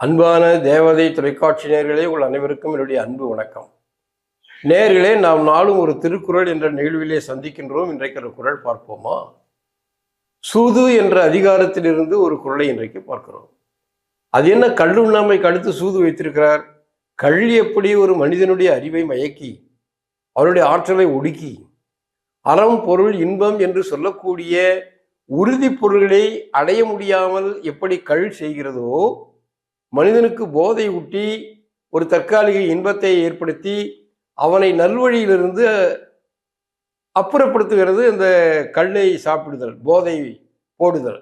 அன்பான தேவதை தொலைக்காட்சி நேர்களே உங்கள் அனைவருக்கும் என்னுடைய அன்பு வணக்கம். நேர்களே நாம் நாளும் ஒரு திருக்குறள் என்ற நிகழ்விலே சந்திக்கின்றோம். இன்றைக்கு ஒரு குரல் பார்ப்போமா? சூது என்ற அதிகாரத்திலிருந்து ஒரு குரலை இன்றைக்கு பார்க்கிறோம். அது என்ன கல்லுண்ணாமை கடுத்து சூது வைத்திருக்கிறார்? கல் எப்படி ஒரு மனிதனுடைய அறிவை மயக்கி அவருடைய ஆற்றலை ஒடுக்கி அறம் பொருள் இன்பம் என்று சொல்லக்கூடிய உறுதி பொருள்களை அடைய முடியாமல் எப்படி கள் செய்கிறதோ மனிதனுக்கு போதை ஊட்டி ஒரு தற்காலிக இன்பத்தை ஏற்படுத்தி அவனை நல்வழியிலிருந்து அப்புறப்படுத்துகிறது இந்த கல்லை சாப்பிடுதல் போதை போடுதல்.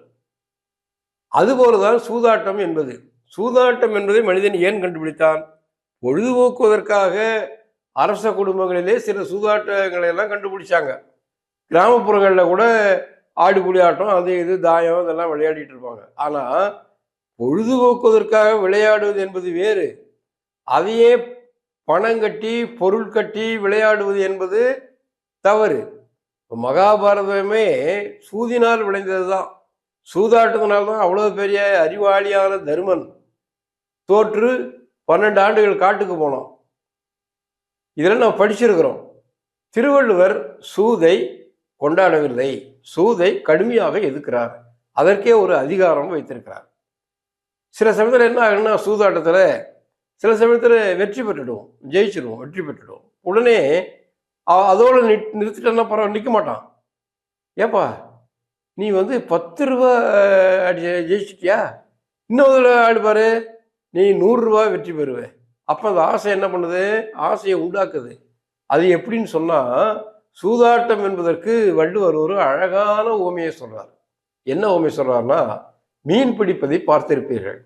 அதுபோலதான் சூதாட்டம் என்பது. சூதாட்டம் என்பதை மனிதன் ஏன் கண்டுபிடித்தான்? பொழுதுபோக்குவதற்காக அரச குடும்பங்களிலே சில சூதாட்டங்களை எல்லாம் கண்டுபிடிச்சாங்க. கிராமப்புறங்களில் கூட ஆடு புலி ஆட்டம் அது இது தாயம் இதெல்லாம் விளையாடிட்டு இருப்பாங்க. ஆனால் பொழுதுபோக்குவதற்காக விளையாடுவது என்பது வேறு. அதையே பணம் கட்டி பொருள் கட்டி விளையாடுவது என்பது தவறு. மகாபாரதமே சூதினால் விளைந்தது தான். சூதாட்டத்தினால் தான் அவ்வளோ பெரிய அறிவாளியான தருமன். தோற்று பன்னெண்டு ஆண்டுகள் காட்டுக்கு போனோம் இதெல்லாம் நம்ம படிச்சிருக்கிறோம். திருவள்ளுவர் சூதை கொண்டாடவில்லை. சூதை கடுமையாக எதிர்க்கிறார். அதற்கே ஒரு அதிகாரம் வைத்திருக்கிறார். சில சமயத்தில் என்ன ஆகுன்னா சூதாட்டத்தில் சில சமயத்தில் வெற்றி பெற்றுடுவோம் ஜெயிச்சிடுவோம் வெற்றி பெற்றுடுவோம். உடனே அதோடு நி நிறுத்திட்டோன்னா பரவாயில்ல நிற்க மாட்டான். ஏப்பா நீ வந்து பத்து ரூபா அஹ், அடி ஜெயிச்சிட்டியா? இன்னொரு ஆடுபாரு நீ நூறுரூவா வெற்றி பெறுவே. அப்போ அந்த ஆசை என்ன பண்ணுது? ஆசையை உண்டாக்குது. அது எப்படின்னு சொன்னால் சூதாட்டம் என்பதற்கு வள்ளுவர் ஒரு அழகான ஓமையை சொல்கிறார் என்ன ஓமை சொல்கிறாருன்னா மீன் பிடிப்பதை பார்த்திருப்பீர்கள்.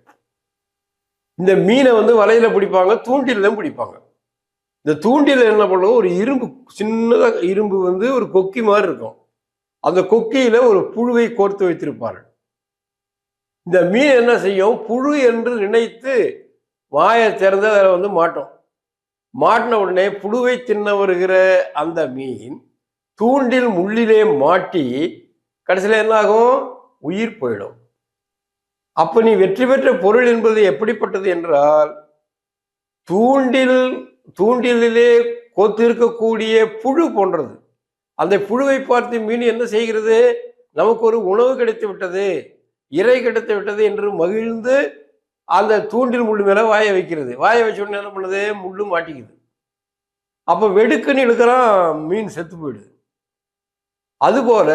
இந்த மீனை வந்து வலையில பிடிப்பாங்க தூண்டில பிடிப்பாங்க. இந்த தூண்டில என்ன பண்ணுவோம்? ஒரு இரும்பு சின்னதாக இரும்பு வந்து ஒரு கொக்கி மாதிரி இருக்கும். அந்த கொக்கியில ஒரு புழுவை கோர்த்து வைத்திருப்பார்கள். இந்த மீன் என்ன செய்யும்? புழு என்று நினைத்து வாயை திறந்து அதில் வந்து மாட்டோம். மாட்டின உடனே புழுவை தின்ன வருகிற அந்த மீன் தூண்டில் முள்ளிலே மாட்டி கடைசியில் என்ன ஆகும் உயிர் போயிடும். அப்ப நீ வெற்றி பெற்ற பொருள் என்பது எப்படிப்பட்டது என்றால் தூண்டில் தூண்டிலே கொத்திருக்கக்கூடிய புழு போன்றது. அந்த புழுவை பார்த்து மீன் என்ன செய்கிறது? நமக்கு ஒரு உணவு கிடைத்து விட்டது இறை கிடைத்து விட்டது என்று மகிழ்ந்து அந்த தூண்டில் முள்ளு மேல வாய வைக்கிறது. வாய வச்ச உடனே என்ன பண்ணுது? முள்ளு மாட்டிக்குது. அப்ப வெடுக்குன்னு இழுக்கிறான் மீன் செத்து போயிடுது. அதுபோல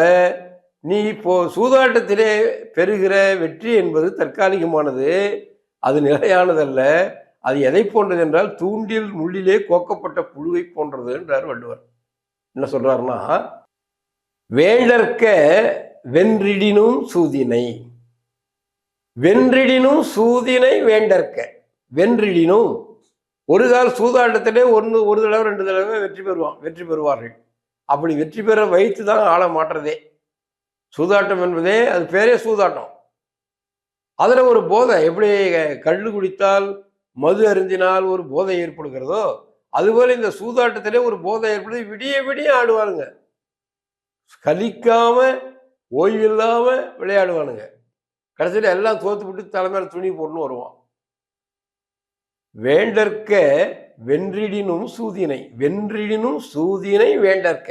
நீ இப்போ சூதாட்டத்திலே பெறுகிற வெற்றி என்பது தற்காலிகமானது அது நிலையானதல்ல. அது எதை போன்றது என்றால் தூண்டில் முள்ளிலே கோக்கப்பட்ட புழுவை போன்றது என்றார் வள்ளுவர். என்ன சொல்றாருன்னா வேண்டற்க வென்றிடினும் சூதினை வென்றிடினும் சூதினை வேண்டற்க வென்றிடினும். ஒரு கால் சூதாட்டத்திலே ஒன்று ஒரு தடவை ரெண்டு தடவை வெற்றி பெறுவான் வெற்றி பெறுவார்கள். அப்படி வெற்றி பெற வைத்து தான் ஆள மாட்டுறதே சூதாட்டம் என்பதே அது பேரே சூதாட்டம். அதில் ஒரு போதை எப்படி கல் குடித்தால் மது அருந்தினால் ஒரு போதை ஏற்படுகிறதோ அதுபோல் இந்த சூதாட்டத்திலே ஒரு போதை ஏற்படுது விடிய விடிய ஆடுவானுங்க. கலிக்காம ஓய்வில்லாம விளையாடுவானுங்க. கடைசியில் எல்லாம் தோத்து விட்டு தலைமையில துணி போட்டுன்னு வருவான். வேண்டற்க வென்றிடினும் சூதினை வென்றிடினும் சூதினை வேண்டற்க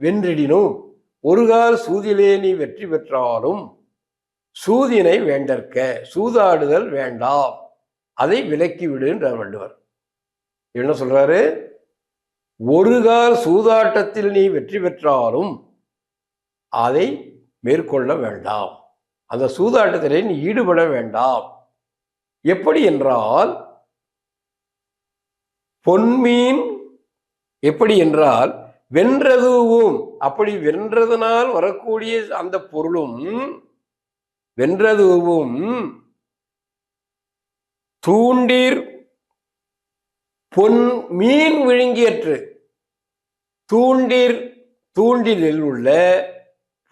வென்றிடினும். ஒரு கால் சூதிலே நீ வெற்றி பெற்றாலும் சூதினை வேண்டற்க சூதாடுதல் வேண்டாம். அதை விலக்கி விடு வள்ளுவர் என்ன சொல்றாரு? ஒருகால் சூதாட்டத்தில் நீ வெற்றி பெற்றாலும் அதை மேற்கொள்ள வேண்டாம். அந்த சூதாட்டத்திலே நீ ஈடுபட வேண்டாம். எப்படி என்றால் பொன்மீன் எப்படி என்றால் வென்றதுவும் அப்படி வென்றதனால் வரக்கூடிய அந்த பொருளும் வென்றதுவும் தூண்டீர் பொன் மீன் விழுங்கியற்று. தூண்டீர் தூண்டிலில் உள்ள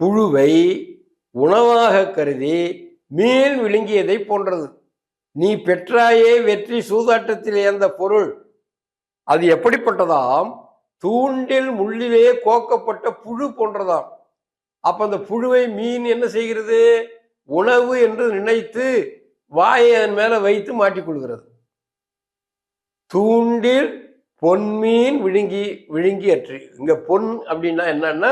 புழுவை உணவாக கருதி மீன் விழுங்கியதை போன்றது. நீ பெற்றாயே வெற்றி சூதாட்டத்திலே அந்த பொருள். அது எப்படிப்பட்டதாம்? தூண்டில் முள்ளிலே கோக்கப்பட்ட புழு போன்றதாம். அப்ப அந்த புழுவை மீன் என்ன செய்கிறது? உணவு என்று நினைத்து வாயை அதன் மேல வைத்து மாட்டிக்கொள்கிறது தூண்டில் பொன்மீன் விழுங்கி விழுங்கி அற்று. இங்க பொன் அப்படின்னா என்னன்னா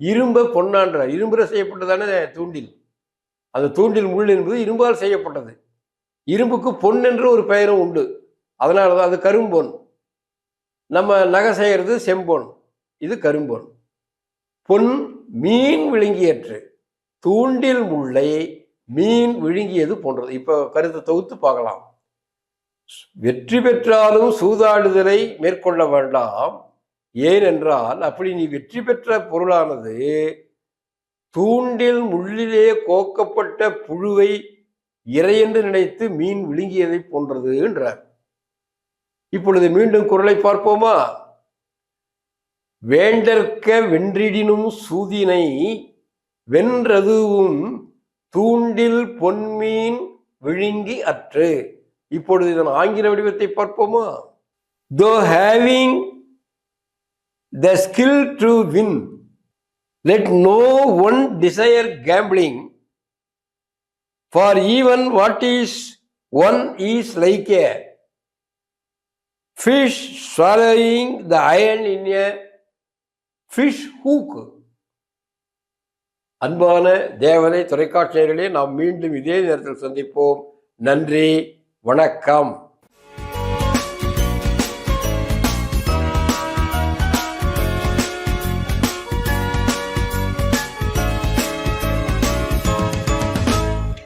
இரும்ப பொன்னான்ற. இரும்புற செய்யப்பட்டதானே தூண்டில். அந்த தூண்டில் முள் என்பது இரும்பால் செய்யப்பட்டது. இரும்புக்கு பொன் என்ற ஒரு பெயரும் உண்டு. அதனால தான் அது கரும்பொன். நம்ம நகை செய்கிறது செம்பொன். இது கரும்பொன். பொன் மீன் விழுங்கியற்று. தூண்டில் முள்ளை மீன் விழுங்கியது போன்றது. இப்போ கருத்தை தொகுத்து பார்க்கலாம். வெற்றி பெற்றாலும் சூதாடுதலை மேற்கொள்ள வேண்டாம். ஏனென்றால் அப்படி நீ வெற்றி பெற்ற பொருளானது தூண்டில் முள்ளிலே கோக்கப்பட்ட புழுவை இறையென்று நினைத்து மீன் விழுங்கியதை போன்றது என்றார் இப்பொழுது மீண்டும் குரலை பார்ப்போமா? வேண்டற்க வென்றிடினும் சூதினை வென்றதுவும் தூண்டில் பொன்மீன் விழுங்கி அற்று. இப்பொழுது இதன் ஆங்கில வடிவத்தை பார்ப்போமா? Though having the skill to win let no one desire gambling for even what is one is like a fish swallowing the iron in a fish hook அன்பான தேவனை தொலைக்காட்சியர்களே நாம் மீண்டும் இதே நேரத்தில் சந்திப்போம். நன்றி வணக்கம்.